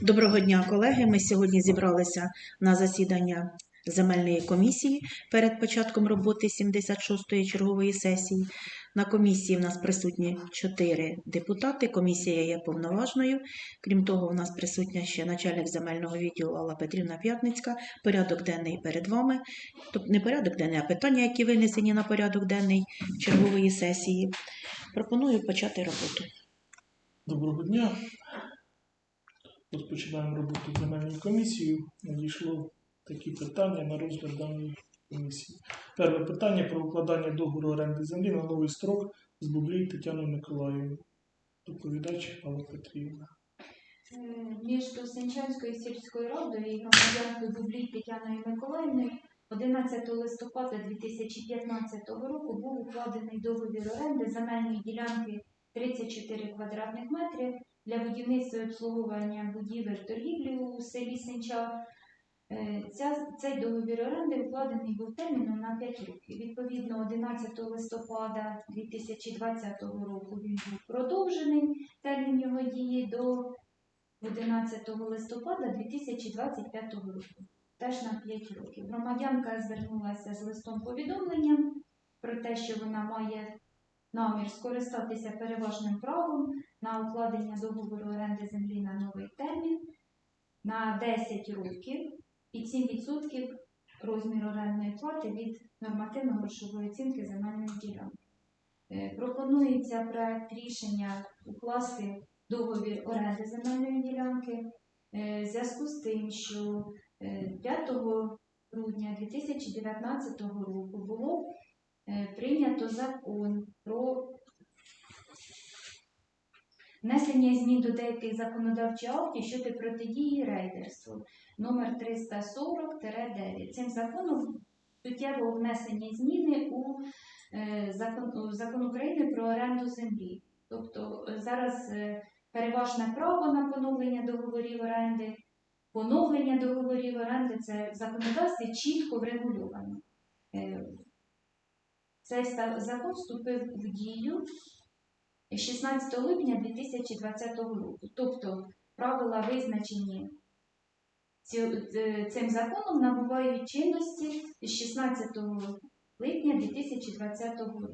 Доброго дня, колеги. Ми сьогодні зібралися на засідання земельної комісії перед початком роботи 76-ї чергової сесії. На комісії в нас присутні чотири депутати. Комісія є повноважною. Крім того, у нас присутня ще начальник земельного відділу Алла Петрівна П'ятницька. Порядок денний перед вами. Тобто не порядок денний, а питання, які винесені на порядок денний чергової сесії. Пропоную почати роботу. Доброго дня. Розпочинаємо роботу земельною комісією. Надійшло такі питання на розгляд даної комісії. Перше питання про укладання договору оренди землі на новий строк з Бублій Тетяною Миколаївною. Доповідач Алла Петрівна. Е, між Сенчанською сільською радою і громадянкою Бублій Тетяною Миколаївною 11 листопада 2015 року був укладений договір оренди земельної ділянки 34 квадратних метри для будівництва і обслуговування будівель торгівлі у селі Сенча. Е, Ця, цей договір оренди укладений був терміном на 5 років. Відповідно, 11 листопада 2020 року він був продовжений термін його дії до 11 листопада 2025 року, теж на 5 років. Громадянка звернулася з листом повідомленням про те, що вона має намір скористатися переважним правом на укладення договору оренди землі на новий термін на 10 років і 7% розмір орендної плати від нормативно-грошової оцінки земельної ділянки. Е, Пропонується проект рішення укласти договір оренди земельної ділянки е, в зв'язку з тим, що е, 5 грудня 2019 року було е, прийнято закон про внесення змін до деяких законодавчих актів щодо протидії рейдерству номер 340-9. Цим законом суттєво внесені зміни у е, закон, закон України про оренду землі. Тобто е, зараз е, переважне право на поновлення договорів оренди, поновлення договорів оренди це в законодавстві чітко врегульовано. Цей закон вступив в дію 16 липня 2020 року. Тобто правила визначені е, цим законом набувають чинності з 16 липня 2020 року.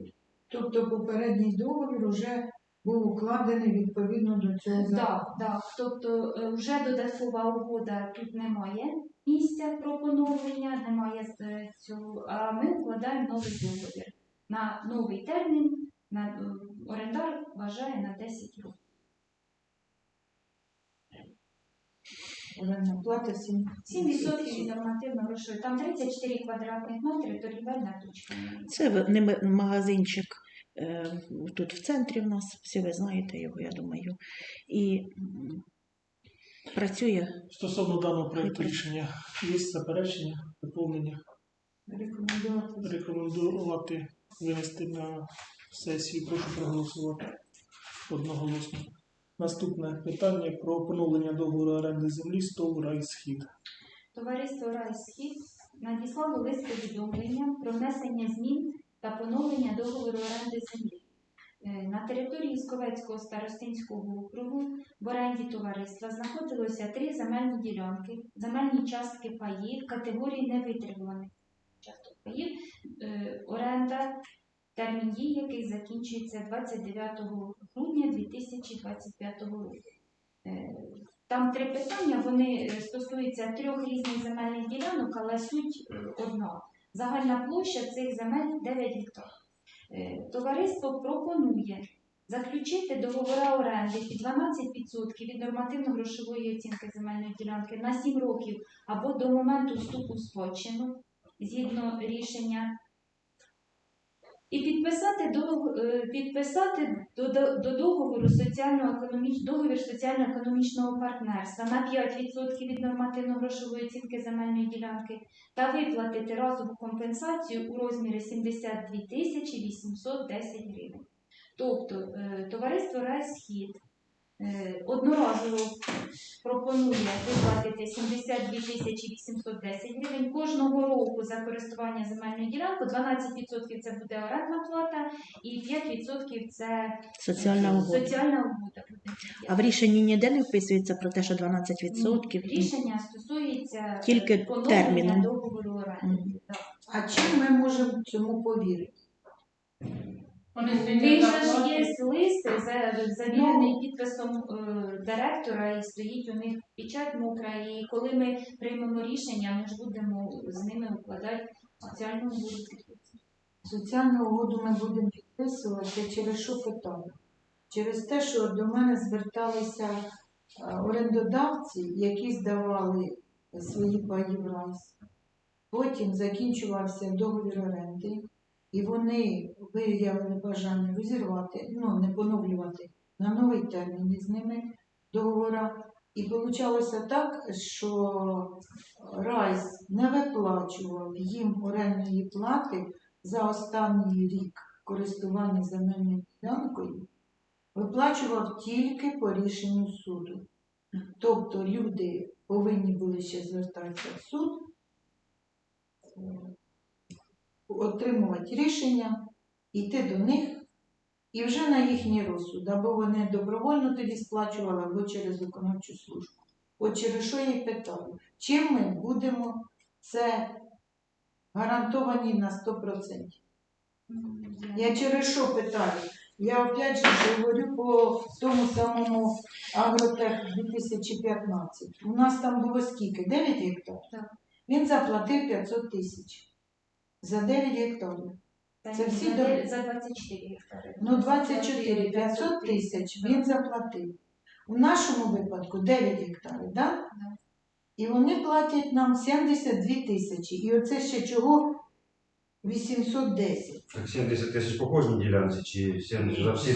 Тобто попередній договір вже був укладений відповідно до цього закону. Так, так. Тобто е, вже додаткова угода тут немає місця про поновлення, немає е, цього, а ми укладаємо новий договір на новий термін. На орендар вважає на 10 років. Орендна плата 7 7% від нормативно грошової. Там 34 квадратних метри, торгівельна точка. Це в- не м- магазинчик е, тут в центрі в нас, всі ви знаєте його, я думаю. І м, працює. Стосовно даного проекту рішення є заперечення, доповнення. Рекомендувати. Рекомендувати винести на сесію. Прошу проголосувати одноголосно. Наступне питання про поновлення договору оренди землі СТОВ «Райсхід». Товариство Райсхід надіслало лист повідомлення про внесення змін та поновлення договору оренди землі. Е, На території Сковецького старостинського округу в оренді товариства знаходилося три земельні ділянки, земельні частки паїв категорії невитребуваних часток паїв, е, оренда, термін дії яких закінчується 29 грудня 2025 року. Е, Там три питання, вони е, стосуються трьох різних земельних ділянок, але суть е, одна. Загальна площа цих земель 9 гектар. Товариство пропонує заключити договори оренди під 12% від нормативно-грошової оцінки земельної ділянки на 7 років або до моменту вступу в спадщину згідно рішення. І підписати до, е, підписати до, до, до договору соціально-економіч, договір соціально-економічного партнерства на 5% від нормативно-грошової оцінки земельної ділянки та виплатити разову компенсацію у розмірі 72 тисячі 810 гривень. Тобто е, товариство Райсхід одноразово пропонує виплатити 72 тисячі 810 гривень кожного року за користування земельною ділянкою. 12% це буде орендна плата і 5% це Соціальна угода. соціальна угода. буде. А в рішенні ніде не вписується про те, що 12%? Рішення стосується Тільки е, терміну. договору оренди. Так. А чим ми можемо цьому повірити? Він же ж є лист, за- завірений підписом е, директора, і стоїть у них печать мокра. І коли ми приймемо рішення, ми ж будемо з ними укладати соціальну угоду. Соціальну угоду ми будемо підписувати через що питання? Через те, що до мене зверталися е, орендодавці, які здавали свої паї враз. Потім закінчувався договір оренди, і вони виявили бажання розірвати, ну не поновлювати на новий термін із ними договора. І вийшло так, що Райс не виплачував їм орендної плати за останній рік користування земельною ділянкою виплачував тільки по рішенню суду. Тобто люди повинні були ще звертатися в суд, е, отримувати рішення, йти до них і вже на їхній розсуд, або вони добровольно тоді сплачували, або через виконавчу службу. От через що я питаю, чим ми будемо це гарантовані на 100%? Я через що питаю? Я опять же говорю по тому самому Агротех 2015. У нас там було скільки? 9 гектар? Так. Він заплатив 500 тисяч за 9 гектарів. Це всі за до- за 24 гектари. Ну, 24, 500 тисяч він заплатив. У нашому випадку 9 гектарів, так? Да. І вони платять нам 72 тисячі. І оце ще чого 810. Так 70 тисяч по кожній ділянці, чи 70 за всі?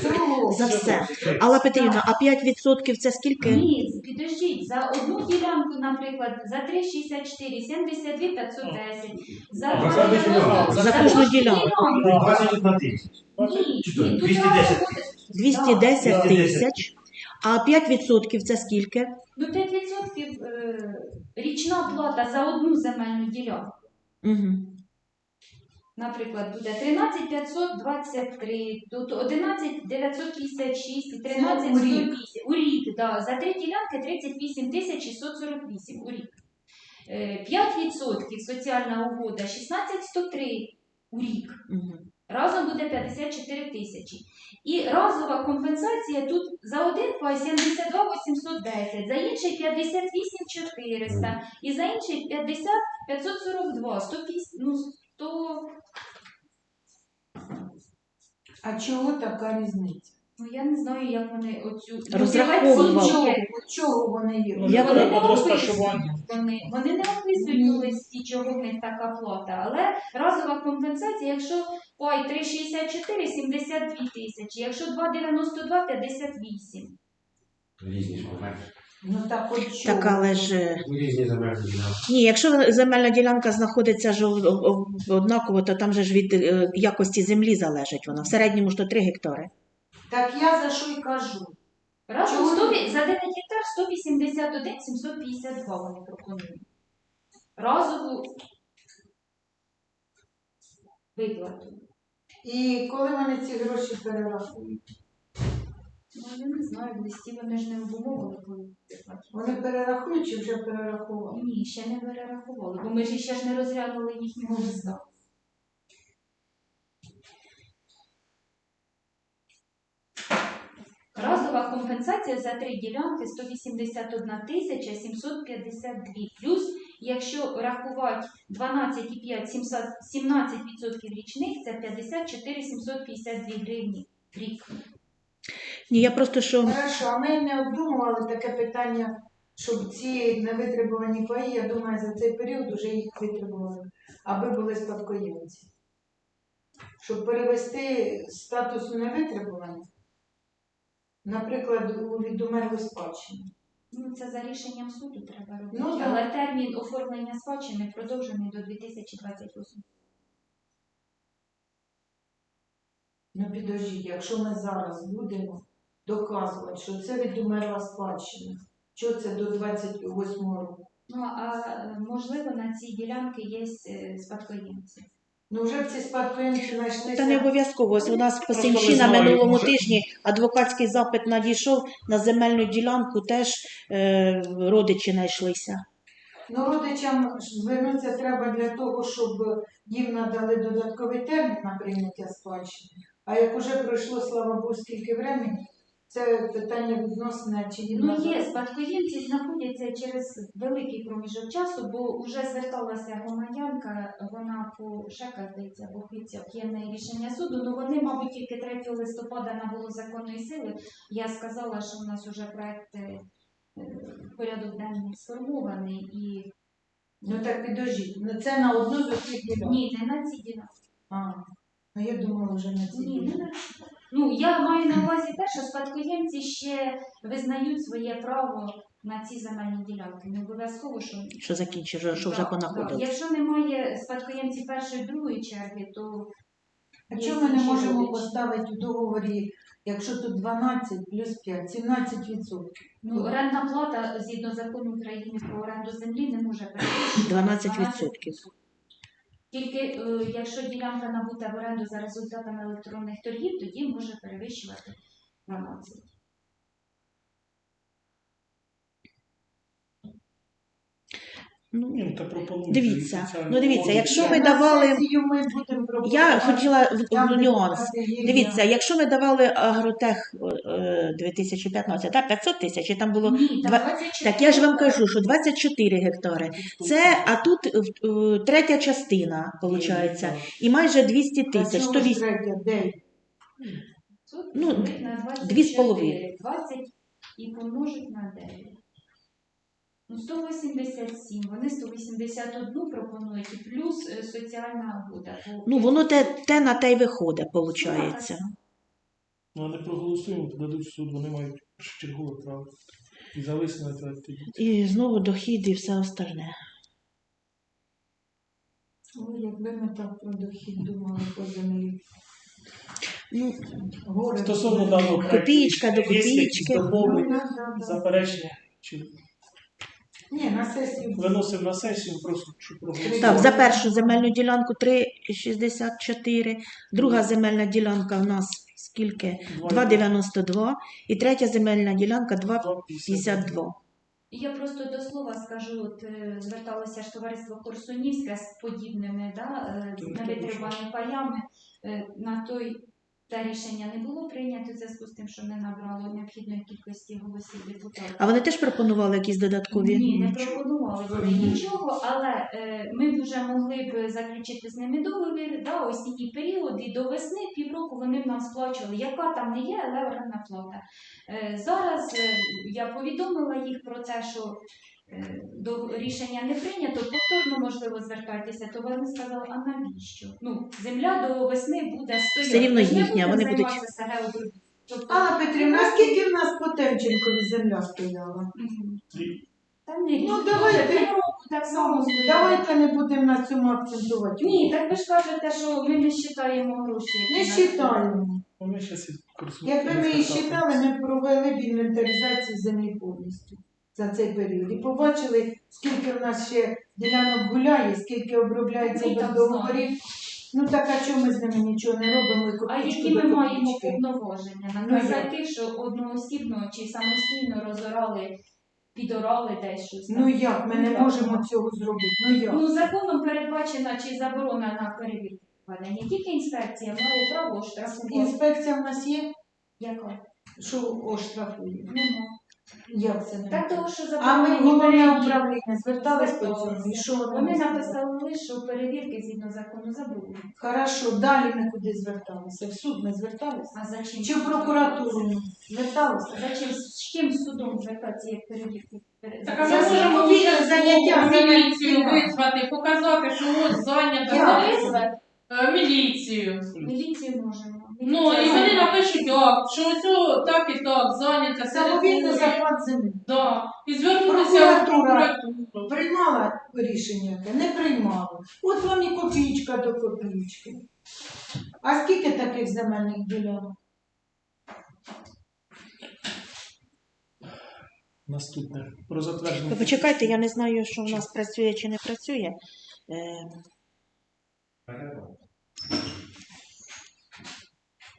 За все. Алла Петрівна, а 5% це скільки? Ні, підождіть, за одну ділянку, наприклад, за 3,64, 72 510, за два за кожну ділянку. За кожну ділянку. 21 тисяч. Ні, Чи то ні, тут 210 треба буде- 210 Да. тисяч. А 5% це скільки? Ну, 5% е, річна плата за одну земельну ділянку. Наприклад, буде 13 523, тут 11 956 і 13 Це у рік. 108. У рік, да. За три ділянки 38 тисяч 648 у рік. Е, 5% соціальна угода 16 103 у рік. Угу. Разом буде 54 тисячі. І разова компенсація тут за один пай 72 810, за інший 58 400 і за інший 50 542, 150, ну, 100, А чого така різниця? ну я не знаю, як вони оцю Розраховували. мотиваційні Чого, вони є? Ну, Як Вони не розташування. описують, вони, вони не описують у листі, чого в них така плата, але разова компенсація, якщо пай 3,64 72 тисячі, якщо 2,92 58. Різні ж поменше. Ну так от чого? Так, але ж е, Різні земельні ділянки. ні, якщо земельна ділянка знаходиться ж однаково, то там же ж від е, якості землі залежить вона. В середньому ж то 3 гектари. Так я за що й кажу? Разом Чого 100, за 9 гектар 181 752 вони пропонують. Разову виплату. І коли вони ці гроші перерахують? Ну, я не знаю, в листі вони ж не обумовили, коли. Вони перерахують чи вже перерахували? Ні, ще не перерахували, бо ми ж ще ж не розглянули їхнього листа. Разова компенсація за три ділянки 181 тисяча 752. Плюс, якщо рахувати 12,5 17% річних, це 54 752 гривні в рік. Ні, я просто що Хорошо, а ми не обдумували таке питання, щоб ці невитребувані паї, я думаю, за цей період вже їх витребували, аби були спадкоємці. Щоб перевести з статусу невитребування, наприклад, у відомерлу спадщину. Ну, це за рішенням суду треба робити. Ну, да. Але термін оформлення спадщини продовжений до 2028. Ну підождіть, якщо ми зараз будемо доказувати, що це відомерла спадщина, Що це до 28 року? Ну а можливо на цій ділянці є е, спадкоємці. Ну вже б ці спадкоємці знайшлися. Та не обов'язково. Ось у нас по Просто на минулому може- тижні адвокатський запит надійшов на земельну ділянку, теж е, родичі знайшлися. Ну, родичам звернутися треба для того, щоб їм надали додатковий термін на прийняття спадщини. А як уже пройшло, слава Богу, скільки времени, це питання відносне, чи їм Ну є спадкоємці знаходяться через великий проміжок часу, бо вже зверталася громадянка, вона по ШЕКа, здається, бо є в рішення суду. Ну вони, мабуть, тільки 3 листопада набуло законної сили. Я сказала, що у нас вже проект е, порядок денний сформований і Ну так підожіть. Ну це на одну з усіх ділянок. ні, не на ці ділянки. А, ну я думала вже на ці Ні, не ділянки. на Ну, я маю на увазі те, що спадкоємці ще визнають своє право на ці земельні ділянки. Не обов'язково, що Що закінчив, що, що вже да. понаходили. Якщо немає спадкоємців першої другої черги, то А чому ми не можемо родичі. поставити у договорі, якщо тут 12 плюс 5, 17 відсотків? Ну, орендна плата згідно закону України про оренду землі не може перевищувати 12%. Тільки е, якщо ділянка набута в оренду за результатами електронних торгів, тоді може перевищувати 12. Ну, ну, та пропонуйте Дивіться, ну, дивіться, якщо ми давали- сесію ми будемо. Я хотіла в- нюанс. Дивіться, якщо ми давали агротех е, 2015, так, 500 тисяч, і там було Ні, два- Так я ж вам кажу, що 24 гектари. Це, а тут е, е, третя частина, виходить, і майже 200 тисяч. чого То ж вісь- третя? Де? Тут Ну, поділити на 24, дві з половиною. 20 і помножить на 9. Ну, 187, вони 181 пропонують, і плюс е, соціальна угода. Ну, воно те, те на те й виходить, виходить. Ну, а не проголосуємо, то дадуть в суд, вони мають першочергове право. І зависнути тоді. І знову дохід і все остальне. Ой, якби ми так про дохід думали по землі. Ну, Горе. Стосовно даного проекту, Копієчка до є якісь копієчки. Ну, да, да, да. заперечення, чи Ні, на сесію. виносимо на сесію, просто щоб проголосувати. так, за першу земельну ділянку 3,64, друга земельна ділянка в нас скільки? 2,92 і третя земельна ділянка 2,52. І Я просто до слова скажу, от е, зверталося ж товариство Корсунівське з подібними да, е, Тут невитриманими паями. Е, На той те рішення не було прийнято в зв'язку з тим, що не набрало необхідної кількості голосів депутатів. А вони теж пропонували якісь додаткові? Ні, не пропонували вони нічого, але е, ми б вже могли б заключити з ними договір, да, осінній період, і до весни півроку вони б нам сплачували, яка там не є, але орендна плата. Е, зараз е, я повідомила їх про те, що до рішення не прийнято, повторно можливо звертайтеся, то вони сказали, а навіщо? Ну, земля до весни буде стояти. Все рівно їхня, вони будуть- Тобто, А, Петрівна, а скільки в нас по Темченкові земля стояла? мгм. І не Ну, давайте. року так само стоїть. Давайте не будемо на цьому акцентувати. Ні, так ви ж кажете, що ми не вважаємо гроші. Не вважаємо. ну, ми і. Якби ми її вважали, ми провели б інвентаризацію землі повністю за цей період. І побачили, скільки в нас ще ділянок гуляє, скільки обробляється без так договорів. Ну так а чому ми з ними нічого не робимо? і А копійку які ми маємо копійки? повноваження? Ну, Наказати, що одноосібно чи самостійно розорали, підорали десь щось. там? Ну як, ми не Ну, можемо цього зробити. Ну як? Ну, законом передбачена чи заборонена перевірка проведення. Тільки інспекція має право штрафувати. Інспекція в нас є, Яка? що оштрафує. Нема. Як це не? Так того, що А ми заборонені головне перевірки. управління звертались по цьому. І що Вони написали лише, що перевірки згідно закону заборонені. Хорошо, далі ми куди зверталися? В суд ми зверталися? А за чим? Чи в прокуратуру зверталися? Зачем з чим судом звертатися, як перевірки? Так, а ми можемо самовільне вже заняття, в міліцію заняття. визвати, показати, що ось зайнята Як? Визвати, е, міліцію. Міліцію можемо. Ну, і вони напишуть акт, що ось так і так, зайнята Самовільно територія. захват землі. Да. І звернутися в Прокуратура. прокуратуру. Приймала рішення, яке? не приймала. От вам і копійка до копійки. А скільки таких земельних ділянок? Наступне. Про затвердження. Ви почекайте, я не знаю, що в нас працює чи не працює. Е, Добре.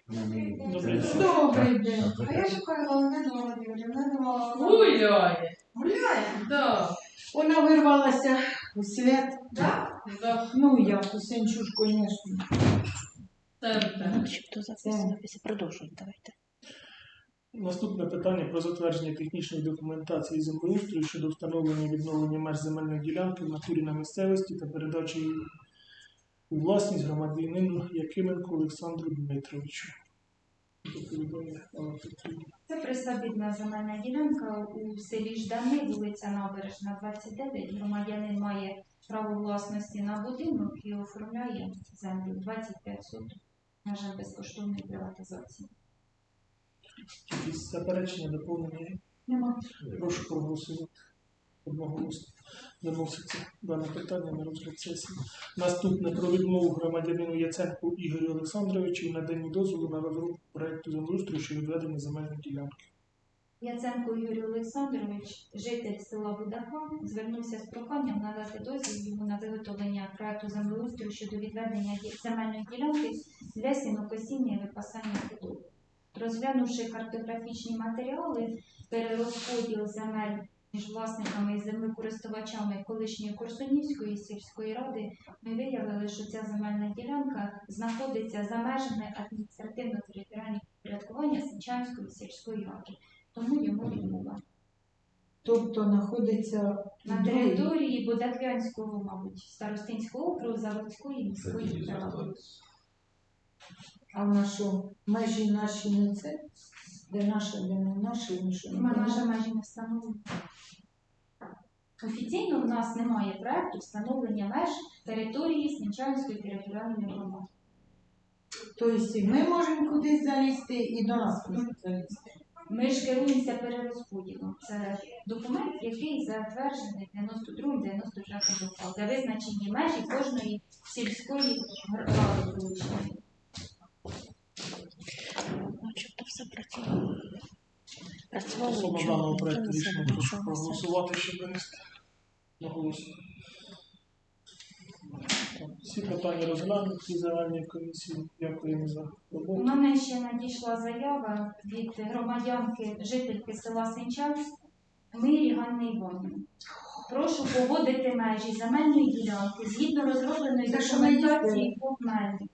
Добрий день. А я шукаю Валентину Володимирівну. Вона Гуляє. гуляє. Да. Вона вирвалася у світ. Да? Да. Ну як, у Сенчуш, звісно. Центр. Начебто записано. Продовжуємо, давайте. Наступне питання про затвердження технічної документації землеустрою щодо встановлення і відновлення меж земельної ділянки в натурі на місцевості та передачі у власність громадянину Якименку Олександру Дмитровичу. Це присадибна земельна ділянка у селі Ждани, вулиця Набережна, 29. Громадянин має право власності на будинок і оформляє землю 25 соток. На жаль, безкоштовної приватизації. Якісь заперечення, доповнення? Нема. Прошу проголосувати. Одноголосно виноситься дане питання на розгляд сесії. Наступне про відмову громадянину Яценку Ігорю Олександровичу в наданні дозволу на розробку проекту землеустрою щодо відведення земельної ділянки. Яценко Юрій Олександрович, житель села Будака, звернувся з проханням надати дозвіл йому на виготовлення проекту землеустрою щодо відведення земельної ділянки для сінокосіння і випасання худоби. Розглянувши картографічні матеріали, перерозподіл земель між власниками і землекористувачами колишньої Корсунівської сільської ради, ми виявили, що ця земельна ділянка знаходиться за межами адміністративно-територіального підпорядкування Сенчанської сільської ради тому йому відмова. Тобто знаходиться На території Бодаквянського, мабуть, Старостинського округу Заводської міської ради. А в нашому межі наші не це, де наша, де не наша, нічого Ми не наша межі не встановлені. Офіційно в нас немає проекту встановлення меж території Снічанської територіальної громади. Тобто ми можемо кудись залізти, і до нас можуть залізти. Ми ж керуємося перерозподілом. Це документ, який затверджений 92-95 роках для визначення межі кожної сільської ради Працювало Стосовно нічого, даного ніхто проекту рішення прошу у проголосувати, щоб винести на голосу. Так, Всі питання розглянуті загальній комісії. Дякуємо за У роботу. мене ще надійшла заява від громадянки, жительки села Сенчанськ Мирі Ганни Іванівни. Прошу погодити межі земельної ділянки згідно розробленої Це що ми документації по межі.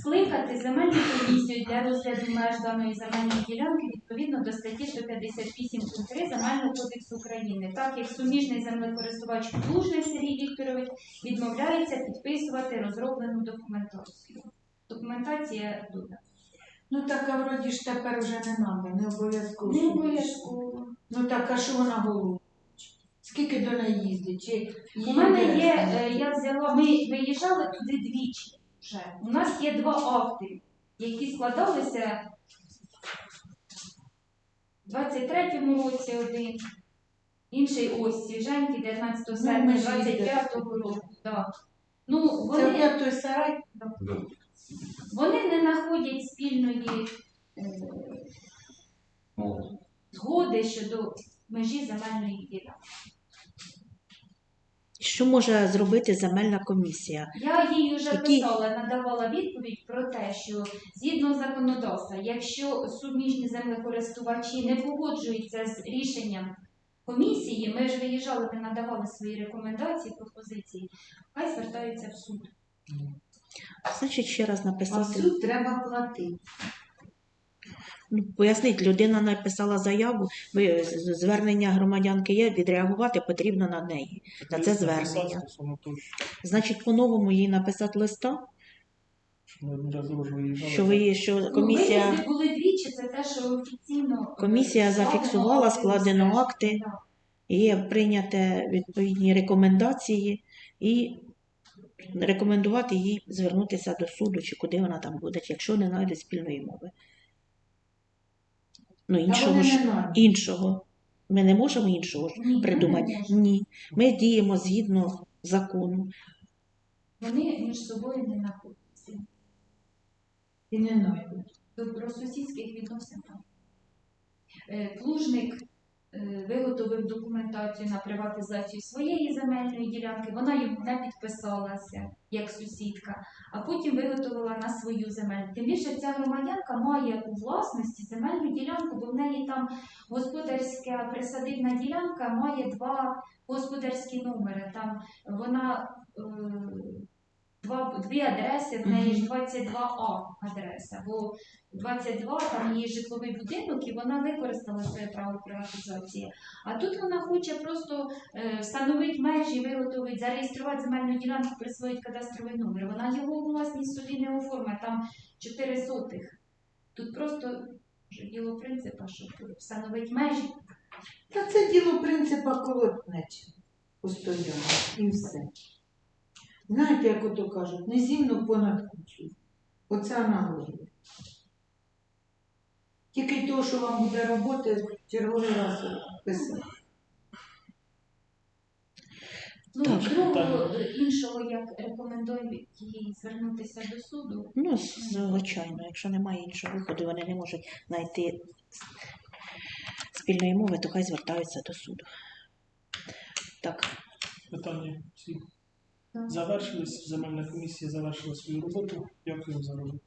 Скликати земельну комісію для розгляду меж даної земельної ділянки відповідно до статті 158 пункт 3 Земельного кодексу України, так як суміжний землекористувач Плужний Сергій Вікторович відмовляється підписувати розроблену документацію. Документація додана. Ну так, а вроді ж тепер вже не треба, не обов'язково. Не обов'язково. Ну так, а що вона головує? Скільки до неї їздить? Чи У мене є, е, я взяла, ми виїжджали туди двічі вже. У нас є два акти, які складалися в 23-му році один, інший ось свіженький, 19 Ну, серпня ми 25-го року. Да. Ну, Це вони, той сарай? Да. вони не знаходять спільної е, згоди щодо межі земельної ділянки. Що може зробити земельна комісія? Я їй вже Які- писала, надавала відповідь про те, що згідно законодавства, якщо суміжні землекористувачі не погоджуються з рішенням комісії, ми ж виїжджали, ми надавали свої рекомендації, пропозиції, хай звертаються в суд. Значить, ще раз А в суд треба платити. Ну, поясніть, людина написала заяву, ви- звернення громадянки є, відреагувати потрібно на неї. Та це звернення. стосовно того, Значить, по-новому їй написати листа, ми одноразово ж виїжджали. що ви що Ну, комісія. виїзди були двічі, це те, що офіційно е, Комісія зафіксувала, складено акти. Є прийняти відповідні рекомендації і рекомендувати їй звернутися до суду, чи куди вона там буде, якщо не знайде спільної мови. Ну, іншого ж іншого. Ми не можемо іншого ж Ні, ми придумати. не можемо. Ні. Ми діємо згідно закону. Вони між собою не знаходяться. І не знайдуть. сусідських відносин. Е, Плужник виготовив документацію на приватизацію своєї земельної ділянки, вона йому не підписалася як сусідка, а потім виготовила на свою земельну. Тим більше ця громадянка має у власності земельну ділянку, бо в неї там господарська присадибна ділянка має два господарські номери. Там вона е, два, дві адреси, в неї ж 22А адреса, бо 22 там її житловий будинок, і вона використала своє право приватизації. А тут вона хоче просто е, встановити межі, виготовити, зареєструвати земельну ділянку, присвоїть кадастровий номер. Вона його у власність собі не оформить, там 4 сотих. Тут просто вже діло принципа, щоб встановити межі. Та це діло принципа колотнечі постійно і все. Знаєте, як ото кажуть, не зімно понад кучу. Оце аналогія. Тільки того, що вам буде роботи, черговий раз писати. Ну, Так. другого е, іншого, як рекомендують їй звернутися до суду. Ну, звичайно, якщо немає іншого виходу, вони не можуть знайти спільної мови, то хай звертаються до суду. Так, Питання всі Так. Завершились. Земельна комісія завершила свою роботу. Дякую за роботу.